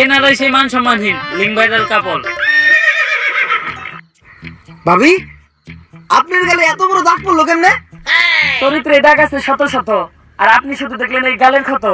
এনারাই সেই মান সম্মানহীন link viral কাপল। ভাবি আপনার গালে এত বড় দাগ পড়ল কেমনে? চরিত্রে দাগ আছে শত শত আর আপনি শুধু দেখলেন এই গালের ক্ষত।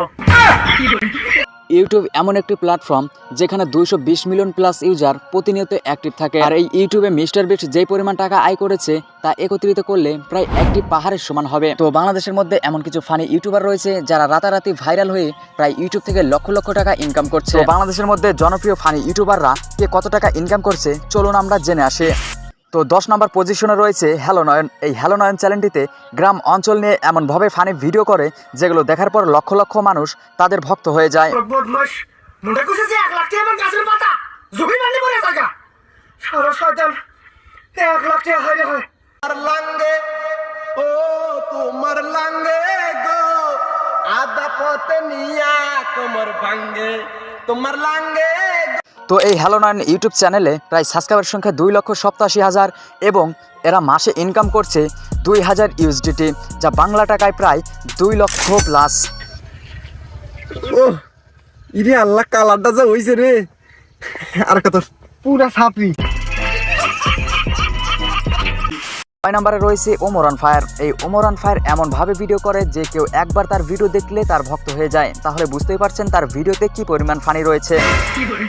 ইউটিউব এমন একটি প্ল্যাটফর্ম যেখানে দুইশো বিশ মিলিয়ন প্লাস ইউজার প্রতিনিয়ত অ্যাক্টিভ থাকে। আর এই ইউটিউবে মিস্টার বিস্ট যেই পরিমাণ টাকা আয় করেছে, তা একত্রিত করলে প্রায় একটি পাহাড়ের সমান হবে। তো বাংলাদেশের মধ্যে এমন কিছু ফানি ইউটিউবার রয়েছে যারা রাতারাতি ভাইরাল হয়ে প্রায় ইউটিউব থেকে লক্ষ লক্ষ টাকা ইনকাম করছে। বাংলাদেশের মধ্যে জনপ্রিয় ফানি ইউটিউবাররা কে কত টাকা ইনকাম করছে, চলুন আমরা জেনে আসি। তো দশ নম্বর পজিশনে রয়েছে হ্যালো নয়ন এই হ্যালো নয়ন চ্যানেলটিতে গ্রাম অঞ্চল নিয়ে এমনভাবে ফানি ভিডিও করে যেগুলো দেখার পর লক্ষ লক্ষ মানুষ তাদের ভক্ত হয়ে যায়। তোমার লাঙ্গে তো এই হ্যালো নয়ন ইউটিউব চ্যানেলে প্রায় সাবস্ক্রাইবার সংখ্যা দুই লক্ষ সপ্তাশি হাজার এবং এরা মাসে ইনকাম করছে দুই হাজার ইউএসডিটি যা বাংলা টাকায় প্রায় দুই লক্ষ প্লাস ইরে আল্লাহ, কালারটা যা হয়েছে রে। আর কত? পুরা সাপড়ি ছয় নম্বরে রয়েছে ওমরান ফায়ার। এই ওমরান ফায়ার এমনভাবে ভিডিও করে যে কেউ একবার তার ভিডিও দেখলে তার ভক্ত হয়ে যায়। তাহলে বুঝতেই পারছেন তার ভিডিওতে কি পরিমাণ ফানি রয়েছে।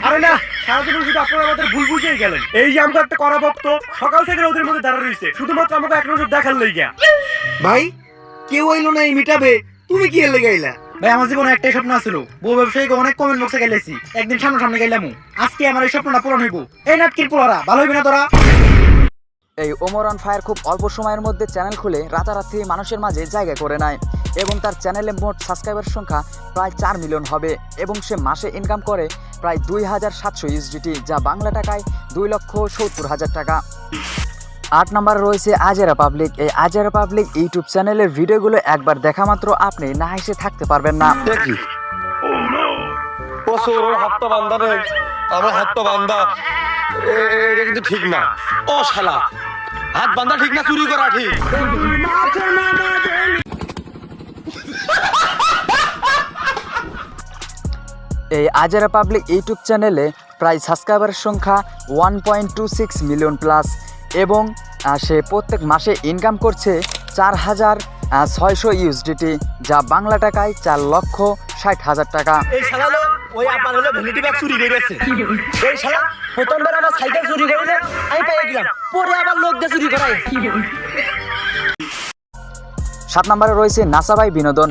আরে না সারা শুধু আপনারা আমাদের ভুল বুঝেই গেলেন। এই যে আমরা একটা করা ভক্ত সকাল থেকে ওদের মধ্যে দাঁড়া রয়েছে। শুধুমাত্র আমাকে এক নজর দেখার লইগা ভাই কেউ আইলো না এই মিটাবে তুমি কি এলে গাইলা ভাই আমার জীবনে একটাই স্বপ্ন ছিল বউ ব্যবসায়ীকে অনেক কমেন্ট বক্সে গেলেছি। একদিন সামনে সামনে গেলাম। আজকে আমার এই স্বপ্নটা পূরণ হইব। এই নাটকির পোলারা ভালো হইবে না তোরা? এই ওমর অন ফায়ার খুব অল্প সময়ের মধ্যে চ্যানেল খুলে রাতারাতি মানুষের মাঝে জায়গা করে নেয় এবং তার চ্যানেলে মোট সাবস্ক্রাইবার সংখ্যা প্রায় চার মিলিয়ন হবে এবং সে মাসে ইনকাম করে প্রায় দুই হাজার সাতশো ইউএসডিটি যা বাংলা টাকায় দুই লক্ষ সত্তর হাজার টাকা। আট নম্বরে রয়েছে আজেরা পাবলিক এই আজেরা পাবলিক ইউটিউব চ্যানেলের ভিডিওগুলো একবার দেখা মাত্র আপনি না হেসে থাকতে পারবেন না। আমার হাত তো বান্ধা এটা কিন্তু ঠিক না। ও শালা, হাত বান্ধা ঠিক না, চুরি করা ঠিক। এই আজেরা পাবলিক ইউটিউব চ্যানেলে প্রায় সাবস্ক্রাইবারের সংখ্যা one point two six million plus এবং সে প্রত্যেক মাসে ইনকাম করছে চার হাজার ছয়শো ইউএসডিটি যা বাংলা টাকায় চার লক্ষ ষাট হাজার টাকা। এই শালা ওই আপনার হলো ভ্যানিটি ব্যাগ চুরি করে গেছে এই শালা প্রথমবার আমার সাইকেল চুরি করে আমি পেয়ে গেলাম পরে আবার লোক দিয়ে চুরি করাই। সাত নম্বরে রয়েছে নাসাবাই বিনোদন।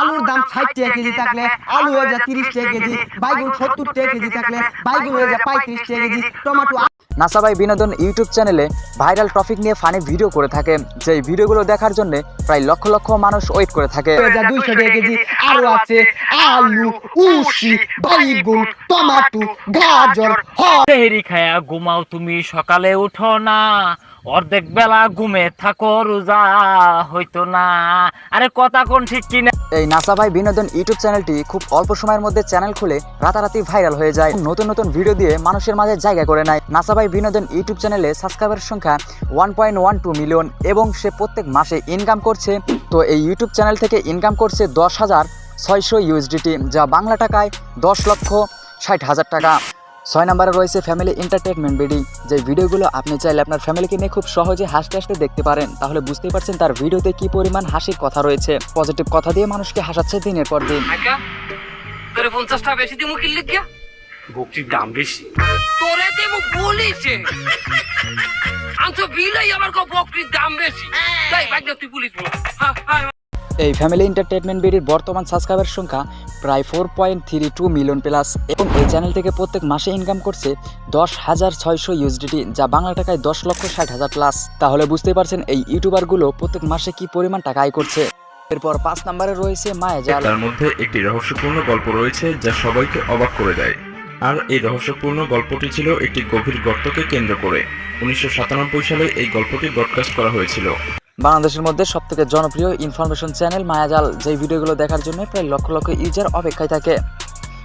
আলুর দাম ষাট টাকা কেজি থাকলে আলু হয়ে যায় তিরিশ টাকা কেজি বাইগুন সত্তর টাকা কেজি থাকলে বাইগুন হয়ে যায় পঁয়ত্রিশ টাকা কেজি টমেটো নাসাবাই বিনোদন ইউটিউব চ্যানেলে ভাইরাল টপিক নিয়ে ফানি ভিডিও করে থাকে যেই ভিডিওগুলো দেখার জন্য প্রায় লক্ষ লক্ষ মানুষ ওয়েট করে থাকে। দুইশো টাকা কেজি আরও আছে আলু উশি বাইগুন টমেটো গাজর হর। খায়া ঘুমাও তুমি সকালে উঠো না। অর্ধেক বেলা ঘুমে থাকো রোজা হইতো না। আরে কথা কোন ঠিক কিনা? এই নাসাভাই বিনোদন ইউটিউব চ্যানেলটি খুব অল্প সময়ের মধ্যে চ্যানেল খুলে রাতারাতি ভাইরাল হয়ে যায়। নতুন নতুন ভিডিও দিয়ে মানুষের মাঝে জায়গা করে নেয়। নাসাভাই বিনোদন ইউটিউব চ্যানেলে সাবস্ক্রাইবার সংখ্যা one point one two million এবং সে প্রত্যেক মাসে ইনকাম করছে। তো এই ইউটিউব চ্যানেল থেকে ইনকাম করছে দশ হাজার ছয়শো ইউএসডিটি যা বাংলা টাকায় দশ লক্ষ ষাট হাজার টাকা। ছয় নম্বরে রয়েছে ফ্যামিলি এন্টারটেনমেন্ট বিডি যে ভিডিওগুলো আপনি চাইলে আপনার ফ্যামিলিকে নিয়ে খুব সহজে হাসতে হাসতে দেখতে পারেন। তাহলে বুঝতেই পারছেন তার ভিডিওতে কি পরিমাণ হাসির কথা রয়েছে। পজিটিভ কথা দিয়ে মানুষকে হাসাচ্ছে দিনের পর দিন। বেশি দিমু কিনলে গিয়া দাম বেশি। তোরে দিমু বলিছে আনছো বিলাই আমার কো বকরির দাম বেশি। তাই ভাগ্য তুই পুলিশ বল। হ্যাঁ হ্যাঁ। এই ফ্যামিলি এন্টারটেনমেন্ট বিডির বর্তমান সাবস্ক্রাইবার সংখ্যা প্রায় four point three two million plus এবং এই চ্যানেল থেকে প্রত্যেক মাসে ইনকাম করছে দশ হাজার ছয়শো ইউএসডিটি যা বাংলা টাকায় দশ লক্ষ ষাট হাজার প্লাস তাহলে বুঝতেই পারছেন এই ইউটিউবারগুলো প্রত্যেক মাসে কি পরিমাণ টাকা আয় করছে। এরপর পাঁচ নম্বরে রয়েছে মায়াজাল তার মধ্যে একটি রহস্যপূর্ণ গল্প রয়েছে যা সবাইকে অবাক করে দেয়। আর এই রহস্যপূর্ণ গল্পটি ছিল একটি গভীর গর্তকে কেন্দ্র করে। উনিশশো সাতানব্বই সালে এই গল্পটি ব্রডকাস্ট করা হয়েছিল। বাংলাদেশের মধ্যে সবথেকে জনপ্রিয় ইনফরমেশন চ্যানেল মায়াজাল যেই ভিডিওগুলো দেখার জন্য প্রায় লক্ষ লক্ষ ইউজার অপেক্ষায় থাকে।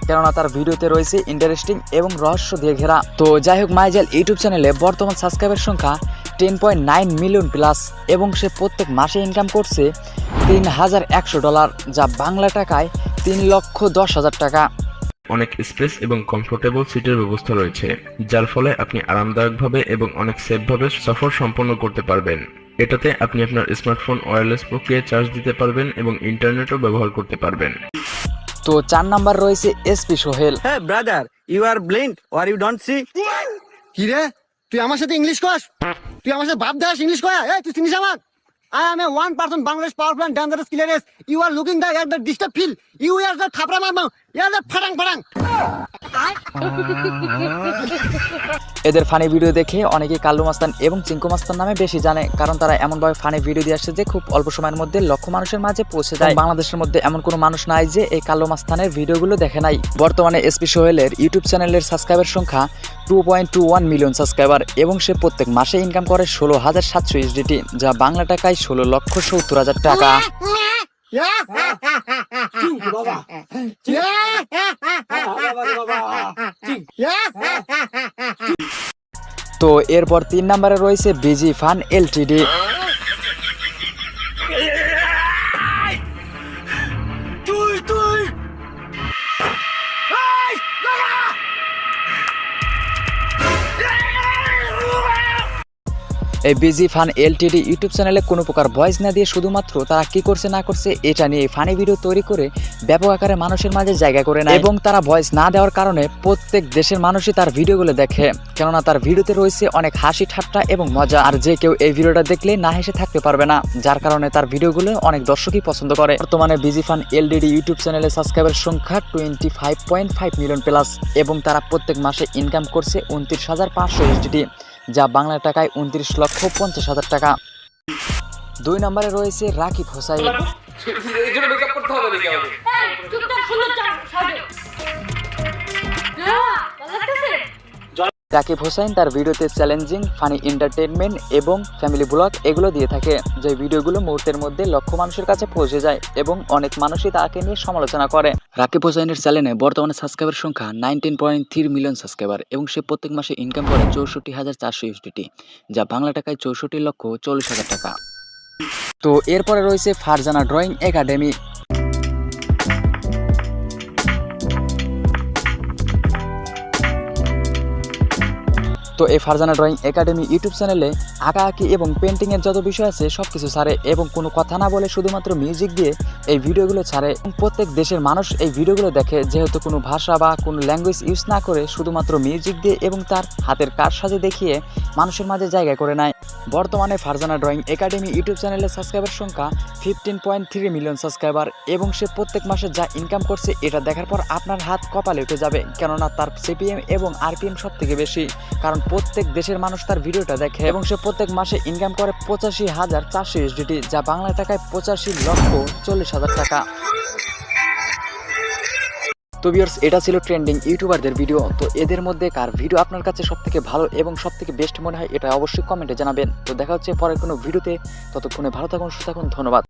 কেননা তার ভিডিওতে রয়েছে ইন্টারেস্টিং এবং রহস্য দিয়ে ঘেরা। তো যাই হোক, মায়াজাল ইউটিউব চ্যানেলে বর্তমান সাবস্ক্রাইবার সংখ্যা ten point nine million plus এবং সে প্রত্যেক মাসে ইনকাম করছে তিন হাজার একশো ডলার যা বাংলা টাকায় তিন লক্ষ দশ হাজার টাকা। অনেক স্পেস এবং কমফোর্টেবল সিটের ব্যবস্থা রয়েছে, যার ফলে আপনি আরামদায়কভাবে এবং অনেক সেফভাবে সফর সম্পন্ন করতে পারবেন। এটাতে আপনি আপনার স্মার্টফোন ওয়্যারলেস প্রক্রিয়ায় চার্জ দিতে পারবেন এবং ইন্টারনেটও ব্যবহার করতে পারবেন। তো চার নাম্বার রয়েছে এসপি সোহেল। হ্যাঁ brother you are blind or you don't see কি রে? তুই আমার সাথে ইংলিশ কস? তুই আমার সাথে ভাব দাস ইংলিশ কয়া? এই তুই চিনিস আমার? I am a one person Bangladesh power plant dangerous killers you are looking the at the disturb feel you are the থাপড়া মারমা ইউ আর দ্য ফাটাং ফাটাং এদের ফানি ভিডিও দেখে অনেকে কাল্লু মাস্তান এবং চিঙ্কু মাস্তান নামে বেশি জানে কারণ তারা এমনভাবে ফানি ভিডিও দিয়ে আসছে যে খুব অল্প সময়ের মধ্যে লক্ষ মানুষের মাঝে পৌঁছে যায় বাংলাদেশের মধ্যে এমন কোনো মানুষ নাই যে এই কাল্লু মাস্তানের ভিডিওগুলো দেখে নাই বর্তমানে এসপি সোহেলের ইউটিউব চ্যানেলের সাবস্ক্রাইবার সংখ্যা two point two one million subscriber এবং সে প্রত্যেক মাসে ইনকাম করে ষোলো হাজার সাতশো ইসডিটি যা বাংলা টাকায় ষোলো লক্ষ সত্তর হাজার টাকা তো এরপর তিন নম্বরে রয়েছে বিজি ফান এলটিডি। এই বিজি ফান এলটিডি ইউটিউব চ্যানেলে কোনো প্রকার ভয়েস না দিয়ে শুধুমাত্র তারা কি করছে না করছে, এটা নিয়ে ফানি ভিডিও তৈরি করে ব্যাপক আকারে মানুষের মাঝে জায়গা করে নেয়। এবং তারা ভয়েস না দেওয়ার কারণে প্রত্যেক দেশের মানুষই তার ভিডিওগুলো দেখে, কেননা তার ভিডিওতে রয়েছে অনেক হাসি ঠাট্টা এবং মজা, আর যে কেউ এই ভিডিওটা দেখলে না হেসে থাকতে পারবে না, যার কারণে তার ভিডিওগুলো অনেক দর্শকই পছন্দ করে। বর্তমানে বিজি ফান এলডিডি ইউটিউব চ্যানেলে সাবস্ক্রাইবার সংখ্যা twenty five point five million plus এবং তারা প্রত্যেক মাসে ইনকাম করছে উনত্রিশ হাজার পাঁচশো এসডিটি যা বাংলা টাকায় উনত্রিশ লক্ষ পঞ্চাশ হাজার টাকা। দুই নম্বরে রয়েছে রাকিব লাগতেছে রাকিব হোসেন তার ভিডিওতে চ্যালেঞ্জিং, ফানি এন্টারটেনমেন্ট এবং ফ্যামিলি ব্লগ এগুলো দিয়ে থাকে, যে ভিডিওগুলো মুহূর্তের মধ্যে লক্ষ মানুষের কাছে পৌঁছে যায় এবং অনেক মানুষই তাকে নিয়ে সমালোচনা করে। রাকিব হোসাইনের চ্যানেলে বর্তমানে সাবস্ক্রাইবার সংখ্যা nineteen point three million subscriber এবং সে প্রত্যেক মাসে ইনকাম করে চৌষট্টি হাজার চারশো ইউসডিটি যা বাংলা টাকায় চৌষট্টি লক্ষ চল্লিশ হাজার টাকা। তো এরপরে রয়েছে ফারজানা ড্রয়িং একাডেমি তো এই ফারজানা ড্রয়িং একাডেমি ইউটিউব চ্যানেলে আঁকা আঁকি এবং পেন্টিংয়ের যত বিষয় আছে সব কিছু ছাড়ে এবং কোনো কথা না বলে শুধুমাত্র মিউজিক দিয়ে এই ভিডিওগুলো ছাড়ে। এবং প্রত্যেক দেশের মানুষ এই ভিডিওগুলো দেখে, যেহেতু কোনো ভাষা বা কোনো ল্যাঙ্গুয়েজ ইউজ না করে শুধুমাত্র মিউজিক দিয়ে এবং তার হাতের কার সাজে দেখিয়ে মানুষের মাঝে জায়গা করে নেয়। বর্তমানে ফারজানা ড্রয়িং একাডেমি ইউটিউব চ্যানেলের সাবস্ক্রাইবার সংখ্যা fifteen point three million subscriber এবং সে প্রত্যেক মাসে যা ইনকাম করছে এটা দেখার পর আপনার হাত কপালে উঠে যাবে, কেননা তার সিপিএম এবং আরপিএম সব থেকে বেশি। কারণ প্রত্যেক দেশের মানুষ তার ভিডিওটা দেখে এবং সে প্রত্যেক মাসে ইনকাম করে পঁচাশি হাজার চারশো এসডিটি যা বাংলা টাকায় পঁচাশি লক্ষ চল্লিশ হাজার টাকা। তো ভিউয়ার্স এটা ছিল ট্রেন্ডিং ইউটিউবারদের ভিডিও তো এদের মধ্যে কার ভিডিও আপনার কাছে সব থেকে ভালো এবং সব থেকে বেস্ট মনে হয়, এটা অবশ্যই কমেন্টে জানাবেন। তো দেখা হচ্ছে পরের কোনো ভিডিওতে ততক্ষণে ভালো থাকুন, সুস্থ থাকুন, ধন্যবাদ।